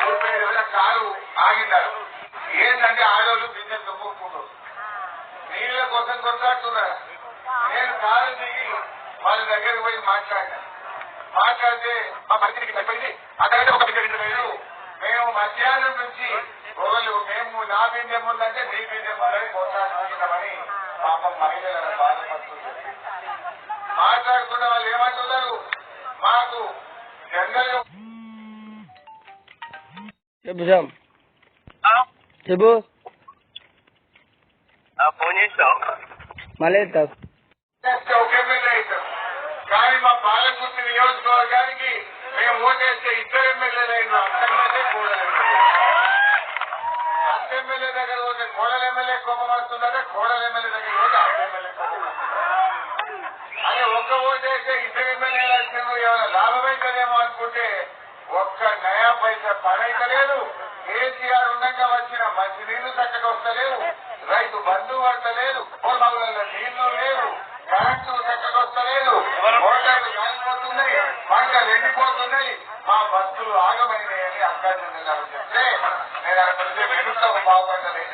Car ఏంటంటే ఆడవాళ్ళు business దుమ్ముకుంటారు నీళ్ళ కోసం కొట్లాడుతున్నారు. నేను కారు దిగి వాళ్ళ దగ్గరికి పోయి మాట్లాడినా. మాట్లాడితే మా పరిస్థితికి సరిపోయింది అదైతే ఒక మేము మధ్యాహ్నం నుంచి ఒకళ్ళు మేము నా బిందెం ఉందంటే నీ బిందెం ఉందని కొట్లాడుతున్నామని పాపం మహిళలను బాధపడుతుంది మాట్లాడుకున్న వాళ్ళు ఏమంటున్నారు? మాకు చెప్పు శ్యామ్ చెప్పు ఫోన్ చేసావు మళ్ళీ కానీ మా పాలకుర్తి నియోజకవర్గానికి మేము ఓటేస్తే ఇద్దరు ఎమ్మెల్యేలు అయిన అత్త ఎమ్మెల్యే కోడలు ఎమ్మెల్యే అత్త ఎమ్మెల్యే దగ్గర పోతే కోడల ఎమ్మెల్యే కోపం వస్తుందంటే కోడల ఎమ్మెల్యే దగ్గర పోతే అత్త ఎమ్మెల్యే కోపం వస్తుంది అదే ఒక్క ఓటేస్తే ఇద్దరు ఎమ్మెల్యేలు ఏమైనా అనుకుంటే ఒక్క నయా పైసా పని అయితే లేదు కేసీఆర్ ఉండగా వచ్చిన మంచి నీళ్ళు చక్కగా వస్తలేవు. రైతు బంధు పడతలేదు. పొలాలలో నీళ్ళు లేవు. కరెంటు చక్కగా వస్తలేదు. మోటార్లు కాలిపోతున్నాయి పంటలు ఎండిపోతున్నాయి. మా బస్సులు ఆగమైనాయని అక్కడ చెప్తే నేను అక్కడికి వెనుక బాగుపడ్డది